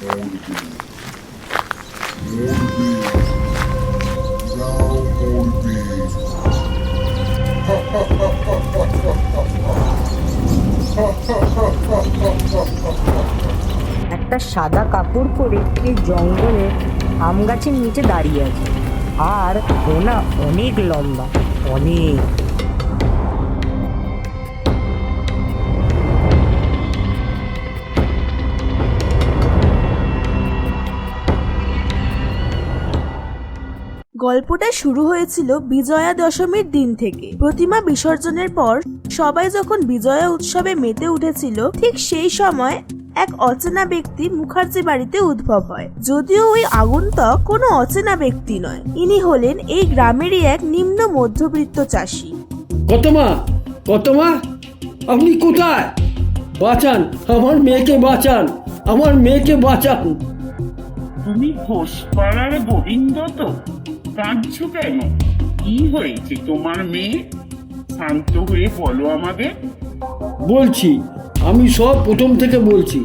একটা সাদা কাপড় পরে এই জঙ্গলে আম গাছের নিচে দাঁড়িয়ে আছে। আর ও না অনেক লম্বা, অনেক গল্পটা শুরু হয়েছিল বিজয়া দশমীর দিন থেকে। প্রতিমা বিসর্জনের পর সবাই যখন বিজয়া উৎসবে মেতে উঠেছিল ঠিক সেই সময় এক অচেনা ব্যক্তি মুখার্জি বাড়িতে উদ্ভব হয়। যদিও ওই আগন্তক কোনো অচেনা ব্যক্তি নয়। ইনি হলেন এই গ্রামেরই এক নিম্ন মধ্যবিত্ত চাষি। কত মা কত মা আপনি কোথায়? বাঁচান আমার মেয়েকে বাঁচান আমার মেয়েকে বাঁচান। তুমি ঘোষ পাড়ার গোবিন্দ তো? কাঁদছো কেন? কি হয়েছে তোমার মেয়ে? শান্ত হয়ে বলো আমাকে বলছি, আমি সব প্রথম থেকে বলছি,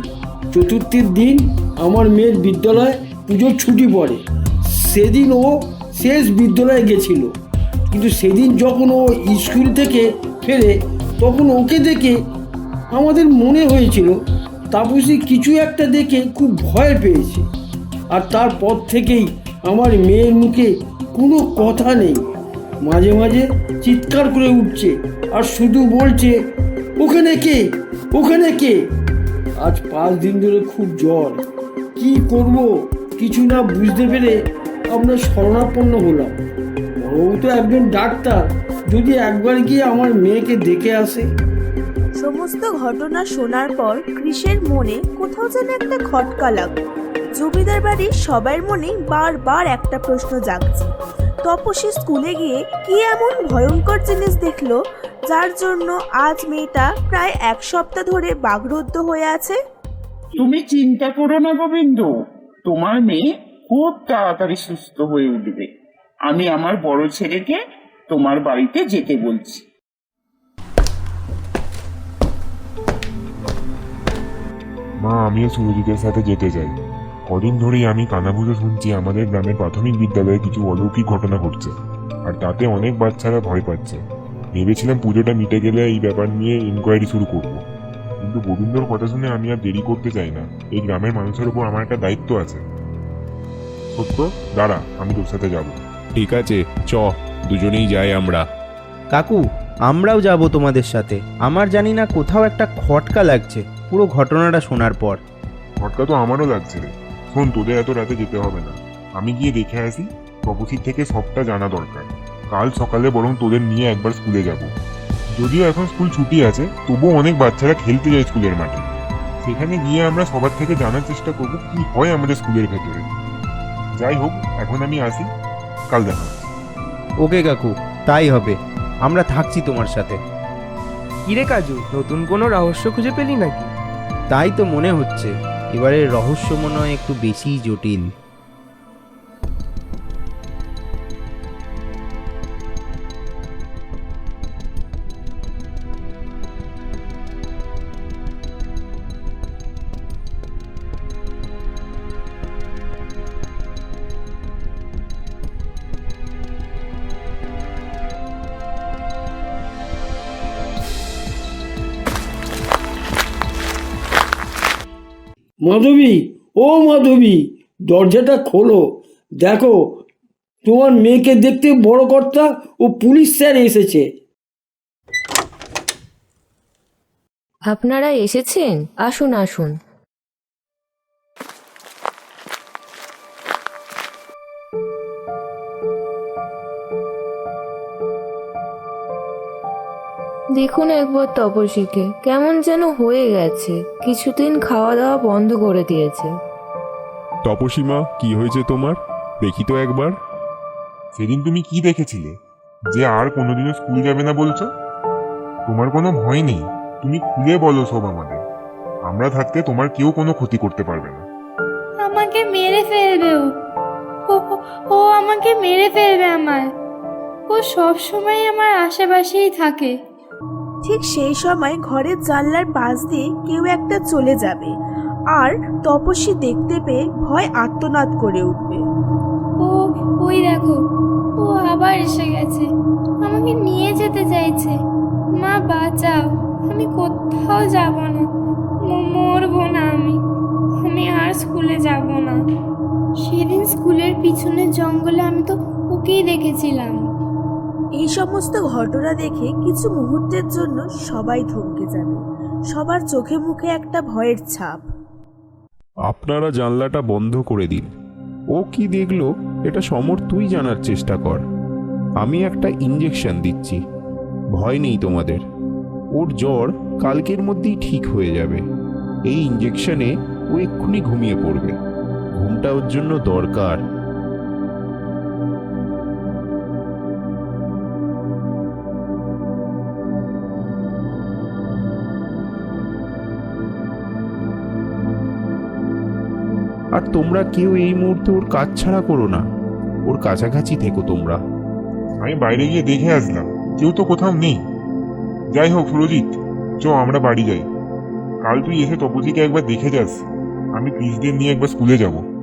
চতুর্থীর দিন আমার মেয়ের বিদ্যালয় পুজোর ছুটি পড়ে। সেদিন ও শেষ বিদ্যালয়ে গেছিল। কিন্তু সেদিন যখন ও স্কুল থেকে ফেরে, তখন ওকে দেখে আমাদের মনে হয়েছিল, তাপসী কিছু একটা দেখে খুব ভয় পেয়েছে। আর তারপর থেকেই আমার মেয়ের মুখে কোনো কথা নেই। মাঝে মাঝে চিৎকার করে উঠছে আর শুধু বলছে, ওখানে কে? ওখানে কে? আজ পাঁচ দিন ধরে খুব জ্বর। কি করব? কিছু না বুঝতে পেরে আমরা শরণাপন্ন হলাম। বড়বাবু তো একজন ডাক্তার, যদি একবার গিয়ে আমার মেয়েকে দেখে আসে। সমস্ত ঘটনা শোনার পর কৃষের মনে কোথাও যেন একটা খটকা লাগল। জমিদার বাড়ির সবার মনে বারবার একটা প্রশ্ন জাগছে। তপসী স্কুলে গিয়ে কি এমন ভয়ঙ্কর জিনিস দেখল যার জন্য আজ মেয়েটা প্রায় এক সপ্তাহ ধরে বাগরুদ্ধ হয়ে আছে? তুমি চিন্তা করো না গোবিন্দ তোমার মেয়ে খুব তাড়াতাড়ি সুস্থ হয়ে উঠবে। আমি আমার বড় ছেলেকে তোমার বাড়িতে যেতে বলছি। মা আমিও সুরজিতের সাথে যেতে চাই। কদিন ধরেই আমি কানাভুজো শুনছি আমাদের গ্রামের প্রাথমিক বিদ্যালয়ে কিছু অলৌকিক ঘটনা ঘটছে। আর তাতে অনেক বাচ্চারা ভয় পাচ্ছে। ভেবেছিলাম পুজোটা মিটে গেলে এই ব্যাপার নিয়ে ইনকোয়ারি শুরু করব। কিন্তু গোবিন্দর কথা শুনে আমি আর দেরি করতে চাই না। এই গ্রামের মানুষের উপর আমার একটা দায়িত্ব আছে। সত্য? দাঁড়া আমি তোর সাথে যাব। ঠিক আছে চ দুজনেই যাই আমরা। কাকু আমরাও যাব তোমাদের সাথে। আমার জানি না কোথাও একটা খটকা লাগছে। পুরো ঘটনাটা শোনার পর। ফটকা তো আমারও লাগছে রে। শোন তোদের এত রাতে যেতে হবে না। আমি গিয়ে দেখে আসি তপসির থেকে সবটা জানা দরকার। কাল সকালে বরং তোদের নিয়ে একবার স্কুলে যাব। যদিও এখন স্কুল ছুটি আছে তবুও অনেক বাচ্চারা খেলতে যায় স্কুলের মাঠে। সেখানে গিয়ে আমরা সবার থেকে জানার চেষ্টা করব কি হয় আমাদের স্কুলের ভেতরে। যাই হোক এখন আমি আসি। কাল দেখা ওকে কাকু তাই হবে। আমরা থাকছি তোমার সাথে। কিরে কাজু নতুন কোনো রহস্য খুঁজে পেলি নাকি? তাই তো মনে হচ্ছে। এবারে রহস্য মনে হয় একটু বেশিই জটিল। মাধবী, ও মাধবী, দরজাটা খোলো। দেখো, তোমার মেয়েকে দেখতে বড় কর্তা ও পুলিশ স্যার এসেছে। আপনারা এসেছেন? আসুন আসুন। দেখুন একবার তপসীকে কেমন যেন হয়ে গেছে। কিছুদিন খাওয়া দাওয়া বন্ধ করে দিয়েছে। তপসীমা কি হয়েছে তোমার? দেখি তো একবার। সেদিন তুমি কি দেখেছিলে? যে আর কোনোদিনও স্কুল যাবে না বলছো? তোমার কোনো ভয় নেই। তুমি খুলে বলো সব আমাদের। আমরা থাকতে তোমার কেউ কোনো ক্ষতি করতে পারবে না। আমাকে মেরে ফেলবে ও। ও- ও আমাকে মেরে ফেলবে আমার ও সব সময় আমার আশেপাশেই থাকে। ঠিক সেই সময় ঘরের জানলার পাশ দিয়ে কেউ একটা চলে যাবে। আর তপস্বী দেখতে পেয়ে ভয় আত্মনাদ করে উঠবে। ও, ওই দেখো, ও আবার এসে গেছে। আমাকে নিয়ে যেতে চাইছে। মা বাঁচাও, আমি কোথাও যাব না। মরবো না আমি। আমি আর স্কুলে যাব না। সেদিন স্কুলের পিছনের জঙ্গলে আমি তো ওকেই দেখেছিলাম। এই সমস্ত ঘটনা দেখে কিছু মুহূর্তের জন্য সবাই থমকে যাবে। সবার চোখে মুখে একটা ভয়ের ছাপ। আপনারা জানলাটা বন্ধ করে দিন। ও কি দেখল, এটা সমর তুই জানার চেষ্টা কর। আমি একটা ইঞ্জেকশন দিচ্ছি। ভয় নেই তোমাদের। ওর জ্বর কালকের মধ্যেই ঠিক হয়ে যাবে। এই ইঞ্জেকশনে ও এক্ষুনি ঘুমিয়ে পড়বে। ঘুমটা ওর জন্য দরকার। আর তোমরা কেউ এই মুহূর্তে ওর কাজ ছাড়া করো না। ওর কাছাকাছি থেকো তোমরা। আমি বাইরে গিয়ে দেখে আসলাম। কেউ তো কোথাও নেই। যাই হোক, সুরজিৎ, চ, আমরা বাড়ি যাই। কাল তুই এসে তপজিকে একবার দেখে যাস। আমি ক্রিসদের নিয়ে একবার স্কুলে যাব।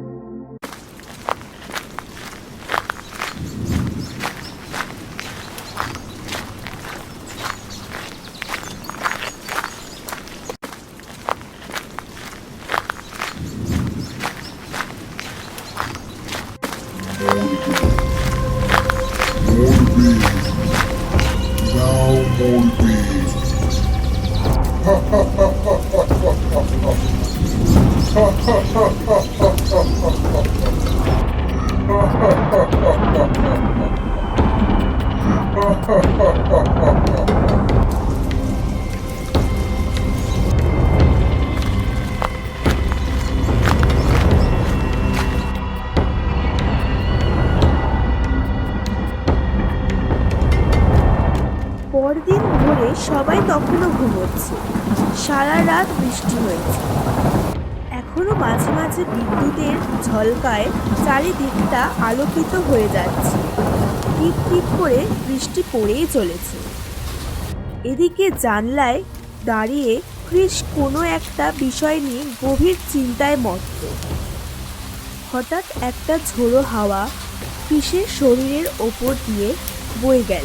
সবাই তখনও ঘুমোচ্ছে। সারা রাত বৃষ্টি হয়েছে। এখনও মাঝে মাঝে বিদ্যুতের ঝলকায় চারিদিকটা আলোকিত হয়ে যাচ্ছে। টিপ টিপ করে বৃষ্টি পড়েই চলেছে। এদিকে জানলায় দাঁড়িয়ে ক্রিস কোনো একটা বিষয় নিয়ে গভীর চিন্তায় মত্ত। হঠাৎ একটা ঝোড়ো হাওয়া ক্রিসের শরীরের ওপর দিয়ে বয়ে গেল।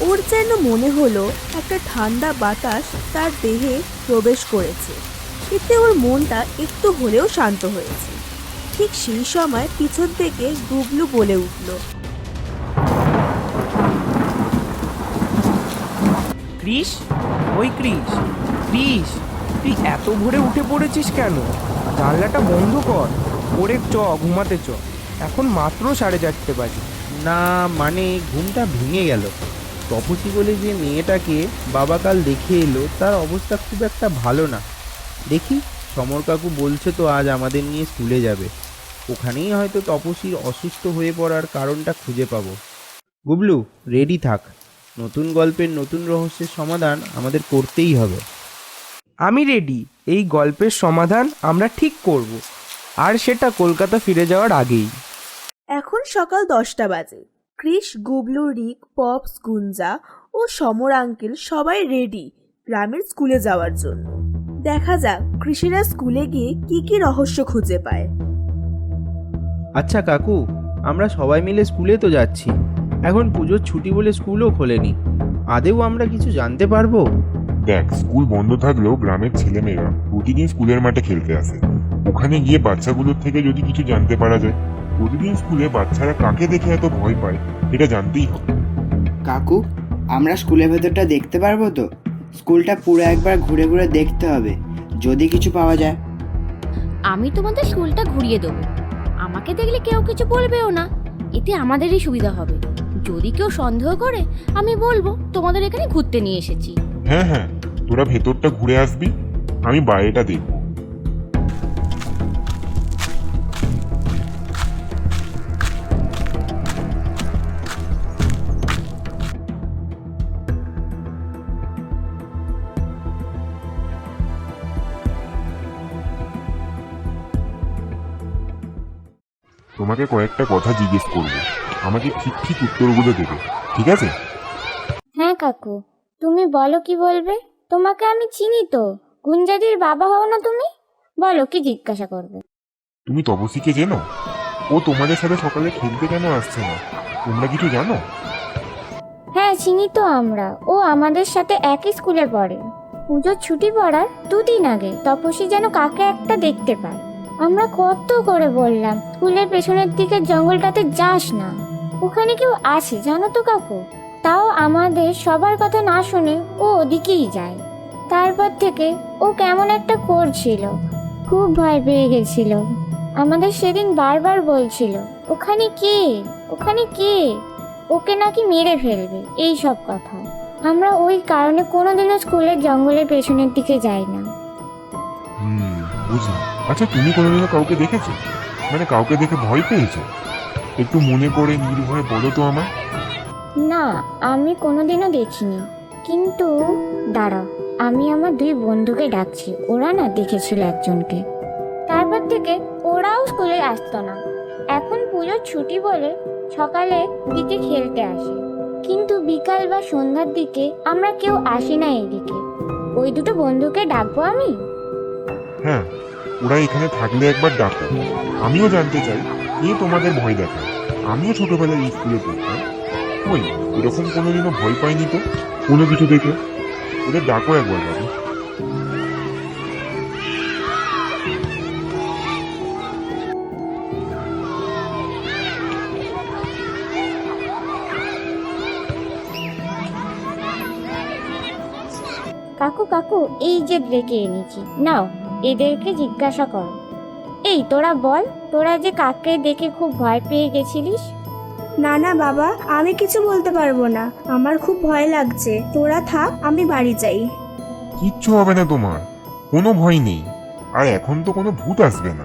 ওর যেন মনে হলো একটা ঠান্ডা বাতাস তার দেহে প্রবেশ করেছে। এতে ওর মনটা একটু হলেও শান্ত হয়েছে। ঠিক সেই সময় পিছন থেকে গুবলু বলে উঠল ক্রিস? ওই ক্রিস ক্রিস তুই এত ভোরে উঠে পড়েছিস কেন? জানলাটা বন্ধ কর ওরে চ ঘুমাতে চ। এখন মাত্র সাড়ে চারটে বাজে। না মানে ঘুমটা ভেঙে গেল। তপসি বলে যে মেয়েটাকে বাবা কাল দেখে এলো তার অবস্থা খুব একটা ভালো না। দেখি সমর কাকু বলছে তো আজ আমাদের নিয়ে স্কুলে যাবে। ওখানেই হয়তো তপসির অসুস্থ হয়ে পড়ার কারণটা খুঁজে পাবো। গুবলু রেডি থাক। নতুন গল্পের নতুন রহস্যের সমাধান আমাদের করতেই হবে। আমি রেডি এই গল্পের সমাধান আমরা ঠিক করব। আর সেটা কলকাতা ফিরে যাওয়ার আগেই। এখন সকাল দশটা বাজে। Chris Gublu Rick Pops Gunja ও সমর আঙ্কেল সবাই রেডি গ্রামের স্কুলে যাওয়ার জন্য। দেখা যাক কৃষিরা স্কুলে গিয়ে কি কি রহস্য খুঁজে পায়। আচ্ছা কাকু আমরা সবাই মিলে স্কুলে তো যাচ্ছি। এখন পুজোর ছুটি বলে স্কুলও খোলেনি। আদেও আমরা কিছু জানতে পারব? দেখ স্কুল বন্ধ থাকলেও গ্রামের ছেলেমেয়েরা প্রতিদিন স্কুলের মাঠে খেলতে আসে। ওখানে গিয়ে বাচ্চাগুলোর থেকে যদি কিছু জানতে পারা যায়। প্রতিদিন স্কুলে বাচ্চারা কাকে দেখে এত ভয় পায় এটা জানতেই হবে। কাকু আমরা স্কুলের ভেতরটা দেখতে পারব তো? স্কুলটা পুরো একবার ঘুরে ঘুরে দেখতে হবে যদি কিছু পাওয়া যায়। আমি তোমাদের স্কুলটা ঘুরিয়ে দেবো। আমাকে দেখলে কেউ কিছু বলবেও না। এতে আমাদেরই সুবিধা হবে। যদি কেউ সন্দেহ করে আমি বলব তোমাদের এখানে ঘুরতে নিয়ে এসেছি। হ্যাঁ হ্যাঁ তোরা ভেতরটা ঘুরে আসবি আমি বাইরেটা দেখব। তোমাকে কয়েকটা কথা জিজ্ঞেস করব। আমাকে ঠিক ঠিক উত্তরগুলো দেবে ঠিক আছে? হ্যাঁ কাকু। তুমি বলো কি বলবে? তোমাকে আমি চিনি তো। গুঞ্জাদির বাবা হও না তুমি? বলো কি জিজ্ঞাসা করবে? তুমি তপসীকে চেনো? ও তোমাদের সাথে সকালে খেলতে কেন আসছে না? তোমরা কিছু জানো? হ্যাঁ চিনি তো আমরা। ও আমাদের সাথে একই স্কুলে পড়ে। পুজোর ছুটি পড়ার দুদিন আগে তপসী যেন কাকে একটা দেখতে পায়। আমরা কত করে বললাম, স্কুলের পেছনের দিকের জঙ্গলটাতে যাস না। ওখানে কেউ আছে জানো তো কাকু? তাও আমাদের সবার কথা না শুনে ও ওদিকেই যায়। তারপর থেকে ও কেমন একটা করছিল, খুব ভয় পেয়ে গেছিল। আমাদের সেদিন বারবার বলছিল, ওখানে কে? ওখানে কে? ওকে নাকি মেরে ফেলবে? এই সব কথা। আমরা ওই কারণে কোনোদিনও স্কুলের জঙ্গলের পেছনের দিকে যাই না। হুম, বুঝলাম। আচ্ছা তুমি কোনোদিনও কাউকে দেখেছ? মানে কাউকে দেখে ভয় পেয়েছ? একটু মনে করে নির্ভয়ে বলো তো আমার না আমি কোনোদিনও দেখিনি। কিন্তু দাঁড়াও আমি আমার দুই বন্ধুকে ডাকছি। ওরা না দেখেছিল একজনকে। তারপর থেকে ওরাও স্কুলে আসতো না। এখন পুজোর ছুটি বলে সকালে দিকে খেলতে আসে। কিন্তু বিকাল বা সন্ধ্যার দিকে আমরা কেউ আসি না এদিকে। ওই দুটো বন্ধুকে ডাকবো আমি? হ্যাঁ ওরা এখানে থাকলে একবার ডাকো আমিও জানতে চাই, কে তোমাদের ভয় দেখায়? আমিও ছোটবেলায় স্কুলে পড়তাম। ওই, এরকম কোনোদিনও ভয় পাইনি তো? কোনো কিছু দেখে? ওদের ডাকো একবার, বাবু। কাকু কাকু, এই যে ডেকে এনেছি। নাও। এদেরকে জিজ্ঞাসা কর। এই তোরা বল তোরা যে কাককে দেখে খুব ভয় পেয়ে গেছিলিস? না না বাবা আমি কিছু বলতে পারব না। আমার খুব ভয় লাগছে। তোরা থাক আমি বাড়ি যাই। কিচ্ছু হবে না তোমার। কোনো ভয় নেই। আর এখন তো কোনো ভূত আসবে না।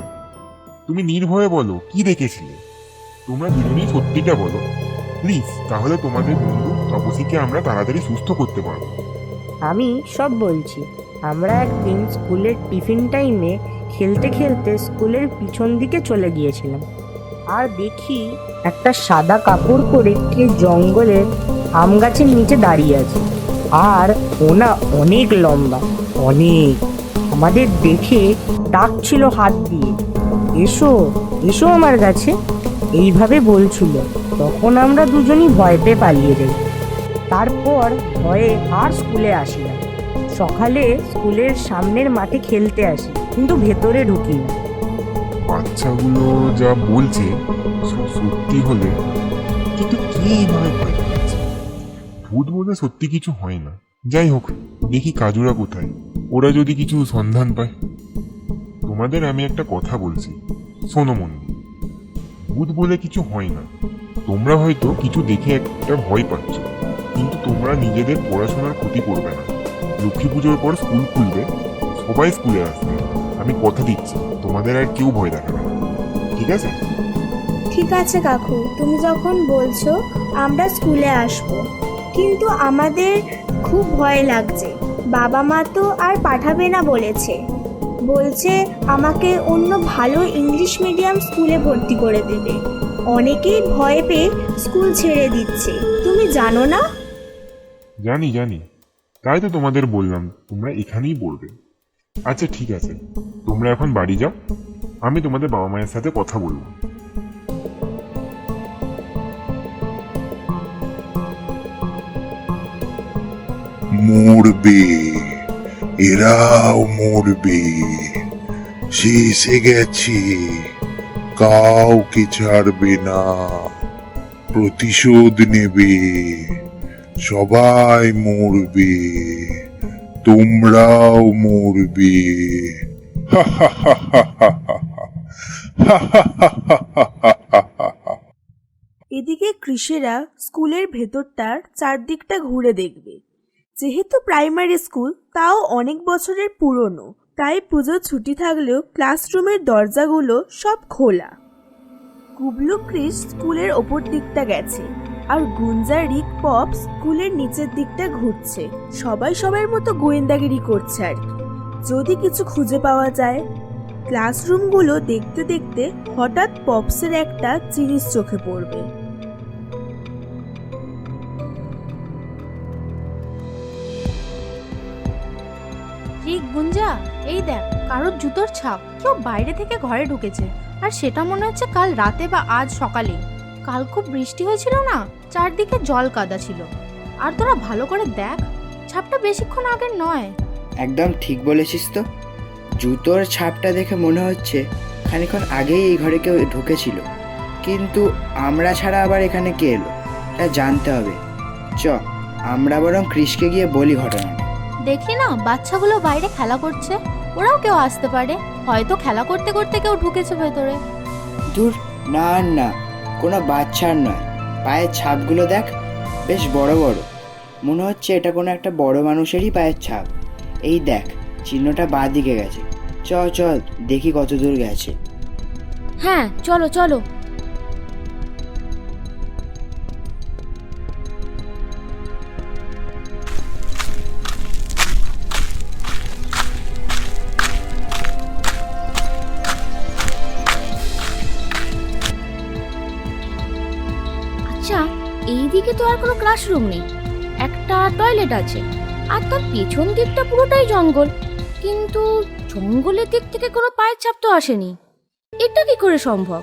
তুমি নির্ভয়ে বলো কি দেখেছিলে? তোমরা দুজনেই সত্যিটা বলো। প্লিজ তাহলে তোমাদের বন্ধু তপসীকে আমরা তাড়াতাড়ি সুস্থ করতে পারব। আমি সব বলছি। আমরা একদিন স্কুলের টিফিন টাইমে খেলতে খেলতে স্কুলের পিছন দিকে চলে গিয়েছিলাম। আর দেখি একটা সাদা কাপড় পরে কে জঙ্গলের আম গাছের নিচে দাঁড়িয়ে আছে। আর ওনা অনেক লম্বা, অনেক। আমাদের দেখে ডাকছিল হাত দিয়ে, এসো এসো আমার কাছে। এইভাবে বলছিল। তখন আমরা দুজনই ভয় পেয়ে পালিয়ে যাই। তারপর ভয়ে আর স্কুলে আসি না। সকালে স্কুলের সামনের মাঠে খেলতে আসি, কিন্তু ভেতরে ঢুকি না। বাচ্চাগুলো যা বলছে সত্যি হলে কিন্তু কে এইভাবে ভয় পাচ্ছে ভূত বলে সত্যি কিছু হয় না। যাই হোক, দেখি কাজুরা কোথায়। ওরা যদি কিছু সন্ধান পায়। তোমাদের আমি একটা কথা বলছি। শোনো ভূত বলে কিছু হয় না। তোমরা হয়তো কিছু দেখে একটা ভয় পাচ্ছ, কিন্তু তোমরা নিজেদের পড়াশোনার ক্ষতি করবে না। লক্ষ্মী পুজোর পর স্কুল খুলবে সবাই স্কুলে আসবে। আমি কথা দিচ্ছি তোমাদের আর কেউ ভয় দেখাবে না। ঠিক আছে? ঠিক আছে কাকু তুমি যখন বলছো আমরা স্কুলে আসব। কিন্তু আমাদের খুব ভয় লাগছে। বাবা মা তো আর পাঠাবে না বলেছে। বলছে আমাকে অন্য ভালো ইংলিশ মিডিয়াম স্কুলে ভর্তি করে দেবে। অনেকেই ভয় পেয়ে স্কুল ছেড়ে দিচ্ছে। তুমি জানো না? জানি জানি। তাই তো তোমাদের বললাম, তোমরা এখানেই পড়বে। আচ্ছা ঠিক আছে। তোমরা এখন বাড়ি যাও। আমি তোমাদের বাবা মায়ের সাথে কথা বলব। মরবে, এরাও মরবে। এসে গেছে, কাউকে ছাড়বে না, প্রতিশোধ নেবে। সবাই মরবে তোমরাও মরবে এদিকে কৃষেরা স্কুলের ভেতরটার চারদিকটা ঘুরে দেখবে যেহেতু প্রাইমারি স্কুল তাও অনেক বছরের পুরনো তাই পুজোর ছুটি থাকলেও ক্লাসরুমের দরজাগুলো সব খোলা কুবলু ক্রিস স্কুলের ওপর দিকটা গেছে আর গুঞ্জা রিক পপ স্কুলের নিচের দিকটা ঘুরছে। সবাই সবার মতো গোয়েন্দাগিরি করছে আর কি। যদি কিছু খুঁজে পাওয়া যায়। ক্লাসরুমগুলো দেখতে দেখতে হঠাৎ পপসের একটা জিনিস চোখে পড়বে। ঠিক গুঞ্জা, এই দেখ, কারোর জুতোর ছাপ কেউ বাইরে থেকে ঘরে ঢুকেছে। আর সেটা মনে হচ্ছে কাল রাতে বা আজ সকালে কাল খুব বৃষ্টি হয়েছিল না? চারদিকে জল কাদা ছিল। আর তোরা ভালো করে দেখ ছাপটা বেশিক্ষণ আগের নয়। একদম ঠিক বলেছিস তো। জুতোর ছাপটা দেখে মনে হচ্ছে খানিক্ষণ আগেই এই ঘরে কেউ ঢুকেছিল। কিন্তু আমরা ছাড়া আবার এখানে কে এলো? এটা জানতে হবে। চ আমরা বরং ক্রিসকে গিয়ে বলি ঘটনাটা। দেখলি না বাচ্চাগুলো বাইরে খেলা করছে? ওরাও কেউ আসতে পারে? হয়তো খেলা করতে করতে কেউ ঢুকেছে ভেতরে। দূর না না কোনো বাচ্চার নয়। পায়ের ছাপগুলো দেখ, বেশ বড় বড়। মনে হচ্ছে এটা কোনো একটা বড় মানুষেরই পায়ের ছাপ। এই দেখ, চিহ্নটা বাঁ দিকে গেছে। চল চল, দেখি কত দূর গেছে। হ্যাঁ চলো চলো। তো আর কোনো ক্লাসরুম নেই। একটা টয়লেট আছে, আর তার পেছন দিকটা পুরোটাই জঙ্গল। কিন্তু জঙ্গলের দিক থেকে কোনো পায়ের ছাপ তো আসেনি। এটা কি করে সম্ভব?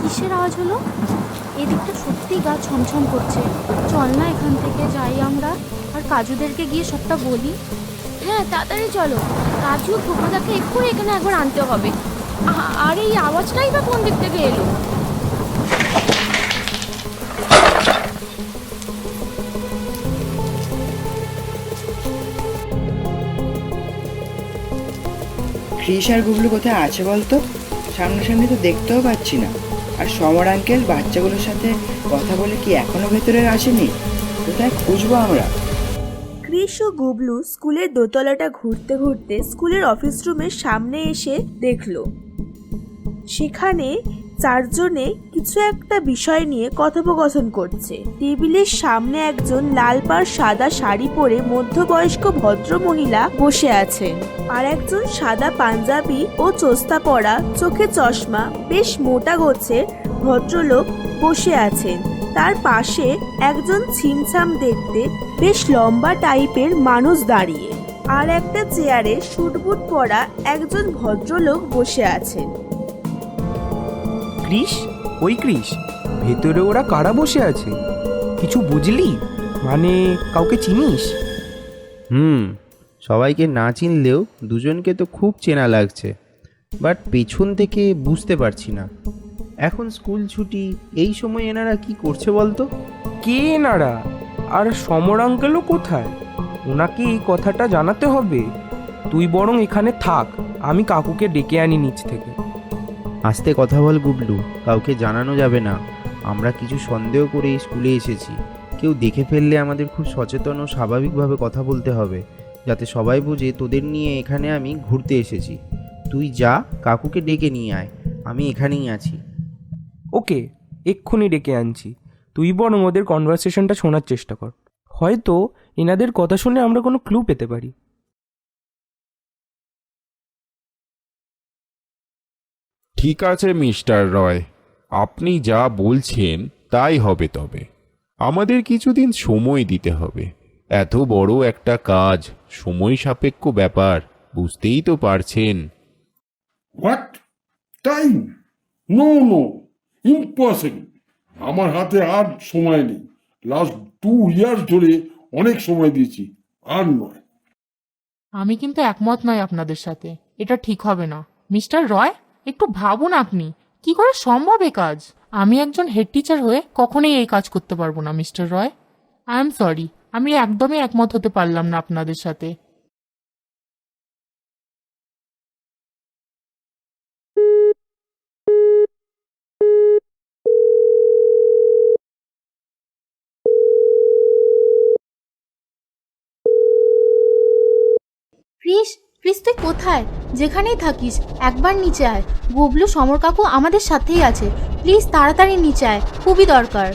কিসের আওয়াজ হলো? এদিকটা সত্যি গা ছমছম করছে। চল না এখান থেকে, যাই আমরা। আর কাজুদেরকে গিয়ে সবটা বলি। হ্যাঁ তাড়াতাড়ি চলো। কাজু ঠোকাদাকে এক্ষুনি এখানে একবার আনতে হবে। আর এই আওয়াজটাই বা কোন দিক থেকে এলো? ক্রিস আর গুবলু কোথায় আছে বলতো? সামনাসামনি তো দেখতেও পাচ্ছি না। আর সমর আঙ্কেল বাচ্চাগুলোর সাথে কথা বলে কি এখনও ভেতরে আসেনি? কোথায় খুঁজবো আমরা? ক্রিস ও গুবলু স্কুলের দোতলাটা ঘুরতে ঘুরতে স্কুলের অফিস রুমের সামনে এসে দেখল। সেখানে চারজনে কিছু একটা বিষয় নিয়ে কথোপকথন করছে। টেবিলের সামনে একজন লাল পাড় সাদা শাড়ি পরে মধ্যবয়স্ক ভদ্র মহিলা বসে আছেন আর একজন সাদা পাঞ্জাবি ও চোস্তা পরা চোখে চশমা, বেশ মোটা গোছের ভদ্রলোক বসে আছেন। তার পাশে একজন ছিমছাম দেখতে বেশ লম্বা টাইপের মানুষ দাঁড়িয়ে আর একটা চেয়ারে শুটবুট পরা একজন ভদ্রলোক বসে আছেন। ক্রিস ওই ক্রিস ভেতরে ওরা কারা বসে আছে? কিছু বুঝলি? মানে কাউকে চিনিস? হুম সবাইকে না চিনলেও দুজনকে তো খুব চেনা লাগছে বাট পেছন থেকে বুঝতে পারছি না। এখন স্কুল ছুটি এই সময় এনারা কি করছে বলতো? কে এনারা? আর সমর আঙ্কেলও কোথায়? ওনাকে এই কথাটা জানাতে হবে। তুই বরং এখানে থাক আমি কাকুকে ডেকে আনি নিচ থেকে। আস্তে কথা বল গুবলু কাউকে জানানো যাবে না। আমরা কিছু সন্দেহ করে স্কুলে এসেছি। কেউ দেখে ফেললে আমাদের খুব সচেতন ও স্বাভাবিকভাবে কথা বলতে হবে যাতে সবাই বুঝে তোদের নিয়ে এখানে আমি ঘুরতে এসেছি। তুই যা কাকুকে ডেকে নিয়ে আয়। আমি এখানেই আছি। ওকে এক্ষুনি ডেকে আনছি। তুই বরং ওদের কনভারসেশনটা শোনার চেষ্টা কর। হয়তো এনাদের কথা শুনে আমরা কোনো ক্লু পেতে পারি। ঠিক আছে মিস্টার রয়। আপনি যা বলছেন তাই হবে তবে। আমাদের কিছুদিন সময় দিতে হবে। এত বড় একটা কাজ সময় সাপেক্ষ ব্যাপার বুঝতেই তো পারছেন। What time no no impossible আমার হাতে আর সময় নেই। লাস্ট টু ইয়ার্স ধরে অনেক সময় দিয়েছি, আর নয়। আমি কিন্তু একমত নয় আপনাদের সাথে। এটা ঠিক হবে না। মিস্টার রয়, একটু ভাবুন আপনি। কি করে সম্ভব এ কাজ? আমি একজন হেড টিচার হয়ে কখনোই এই কাজ করতে পারব না, mister Roy. I am sorry আমি একদমই একমত হতে পারলাম না আপনাদের সাথে। ক্রিস ক্রিস তুই কোথায়? যেখানেই থাকিস, একবার নিচে আয়। গুবলু সমর কাকু আমাদের সাথেই আছে। প্লিজ তাড়াতাড়ি নিচে আয়। খুবই দরকার।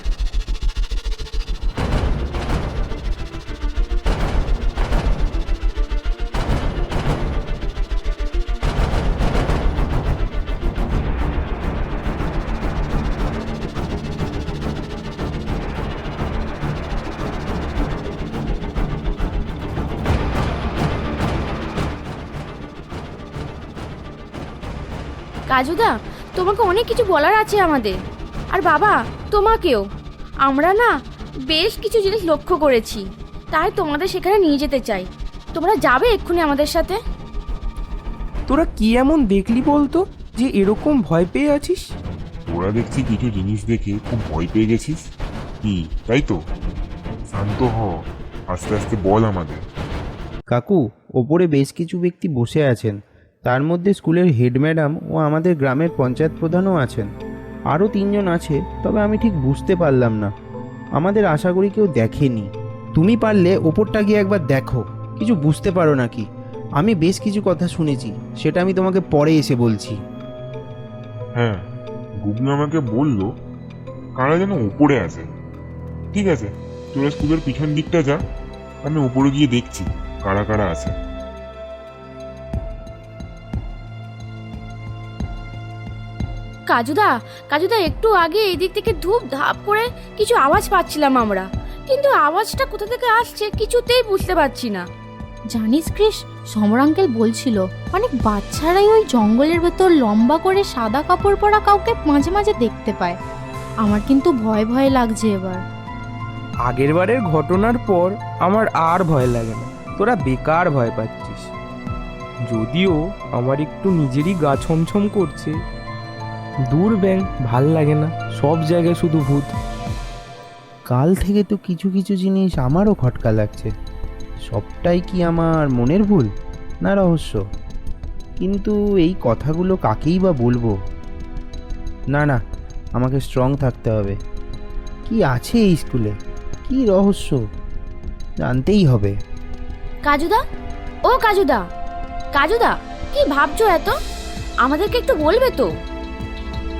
কাজুদা তোমাকে অনেক কিছু বলার আছে আমাদের। আর বাবা তোমাকেও। আমরা না বেশ কিছু জিনিস লক্ষ্য করেছি তাই তোমাদের সেখানে নিয়ে যেতে চাই। তোমরা যাবে এক্ষুনি আমাদের সাথে? তোরা কি এমন দেখলি বলতো যে এরকম ভয় পেয়ে আছিস? তোরা দেখছি কিছু জিনিস দেখে খুব ভয় পেয়ে গেছিস। কি তাই তো? শান্ত হ আস্তে আস্তে বল আমাদের। কাকু ওপরে বেশ কিছু ব্যক্তি বসে আছেন। তার মধ্যে স্কুলের হেড ম্যাডাম ও আমাদের গ্রামের পঞ্চায়েত প্রধানও আছেন। আরও তিনজন আছে, তবে আমি ঠিক বুঝতে পারলাম না। আমাদের আশা করি কেউ দেখেনি। তুমি পারলে ওপরটা গিয়ে একবার দেখো। কিছু বুঝতে পারো নাকি? আমি বেশ কিছু কথা শুনেছি, সেটা আমি তোমাকে পরে এসে বলছি। হ্যাঁ গুগনু আমাকে বলল, কারা যেন উপরে আছে। ঠিক আছে, তোরা স্কুলের পিছন দিকটা যা, আমি উপরে গিয়ে দেখছি, কারা কারা আছে। কাজুদা কাজুদা একটু আগে এই দিক থেকে ধূপ ধাপ করে কিছু আওয়াজ পাচ্ছিলাম আমরা। কিন্তু আওয়াজটা কোথা থেকে আসছে কিছুতেই বুঝতে পারছি না। জানিস ক্রিস সমর আঙ্কেল বলছিল অনেক বাচ্চারাই ওই জঙ্গলের ভেতর লম্বা করে সাদা কাপড় পরা কাউকে মাঝে মাঝে দেখতে পায়। আমার কিন্তু ভয় ভয় লাগছে এবার। আগের বারের ঘটনার পর আমার আর ভয় লাগে না। তোরা বেকার ভয় পাচ্ছিস। যদিও আমার একটু নিজেরই গা ছমছম করছে দূর ব্যাং ভালো লাগে না সব জায়গায় শুধু ভূত। কাল থেকে তো কিছু কিছু জিনিস আমারও খটকা লাগছে। সবটাই কি আমার মনের ভুল? না রহস্য। কিন্তু এই কথাগুলো কাকেই বা বলব? না না আমাকে স্ট্রং থাকতে হবে। কি আছে এই স্কুলে? কি রহস্য? জানতেই হবে। কাজুদা? ও কাজুদা! কাজুদা কি ভাবছ এত? আমাদেরকে একটু বলবে তো?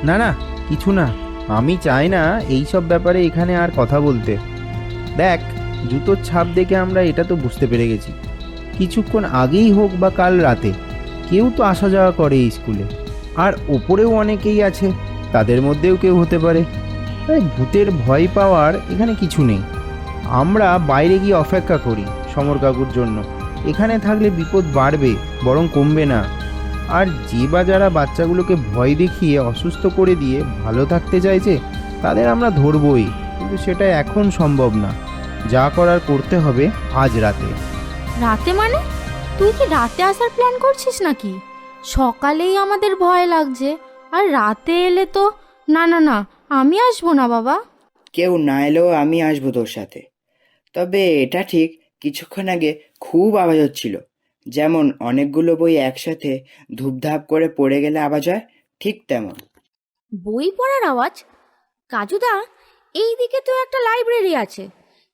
না না, কিছু না। আমি চাই না এই সব ব্যাপারে এখানে আর কথা বলতে। দেখ, জুতোর ছাপ দেখে আমরা এটা তো বুঝতে পেরে গেছি। কিছুক্ষণ আগেই হোক বা কাল রাতে, কেউ তো আসা যাওয়া করে এই স্কুলে। আর ওপরেও অনেকেই আছে, তাদের মধ্যেও কেউ হতে পারে। তাই ভূতের ভয় পাওয়ার এখানে কিছু নেই। আমরা বাইরে গিয়ে অপেক্ষা করি সমর কাকুর জন্য। এখানে থাকলে বিপদ বাড়বে, বরং কমবে না। আর যে বা যারা বাচ্চাগুলোকে ভয় দেখিয়ে অসুস্থ করে দিয়ে ভালো থাকতে চাইছে তাদের আমরা ধরবই। কিন্তু সেটা এখন সম্ভব না। যা করার করতে হবে আজ রাতে। রাতে মানে? তুই কি রাতে আসার প্ল্যান করছিস নাকি? সকালেই আমাদের ভয় লাগছে আর রাতে এলে তো না না না আমি আসব না বাবা। কেউ না এলেও আমি আসব তোর সাথে। তবে এটা ঠিক কিছুক্ষণ আগে খুব আওয়াজ হচ্ছিল। যেমন অনেকগুলো বই একসাথে ধূপধাপ করে পড়ে গেলে আওয়াজ হয় ঠিক তেমন। বই পড়ার আওয়াজ? কাজুদা এই দিকে তো একটা লাইব্রেরি আছে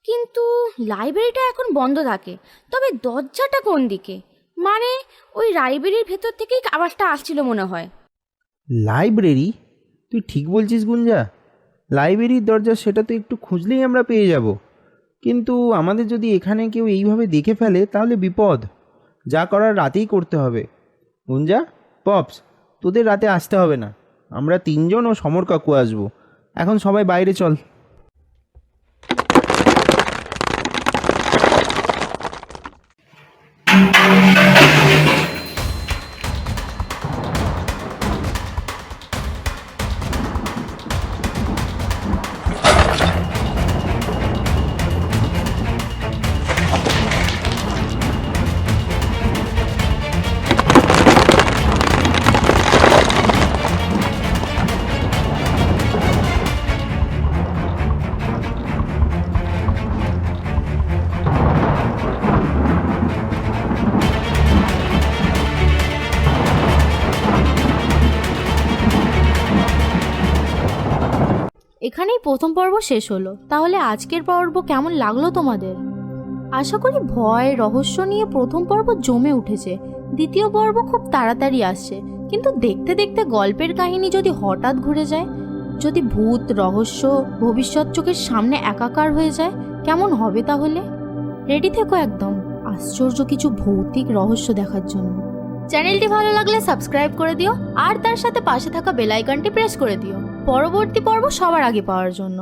কিন্তু লাইব্রেরিটা এখন বন্ধ থাকে তবে দরজাটা কোন দিকে? মানে ওই লাইব্রেরির ভেতর থেকেই আওয়াজটা আসছিল মনে হয়। লাইব্রেরি? তুই ঠিক বলছিস গুঞ্জা। লাইব্রেরির দরজা সেটা তো একটু খুঁজলেই আমরা পেয়ে যাব। কিন্তু আমাদের যদি এখানে কেউ এইভাবে দেখে ফেলে তাহলে বিপদ। যা করার রাতেই করতে হবে। গুঞ্জা, পপস, তোদের রাতে আসতে হবে না। আমরা তিনজন ও সমর কাকু আসব। এখন সবাই বাইরে চল। প্রথম পর্ব শেষ হলো। তাহলে আজকের পর্ব কেমন লাগল তোমাদের? আশা করি ভয়, রহস্য নিয়ে প্রথম পর্ব জমে উঠেছে। দ্বিতীয় পর্ব খুব তাড়াতাড়ি আসছে। কিন্তু দেখতে দেখতে গল্পের কাহিনী যদি হঠাৎ ঘুরে যায়, যদি ভূত, রহস্য, ভবিষ্যৎ চোখের সামনে একাকার হয়ে যায়, কেমন হবে তাহলে? রেডি থেকো একদম আশ্চর্য কিছু ভৌতিক রহস্য দেখার জন্য। চ্যানেলটি ভালো লাগলে সাবস্ক্রাইব করে দিও আর তার সাথে পাশে থাকা বেল আইকনটি প্রেস করে দিও। পরবর্তী পর্ব সবার আগে পাওয়ার জন্য।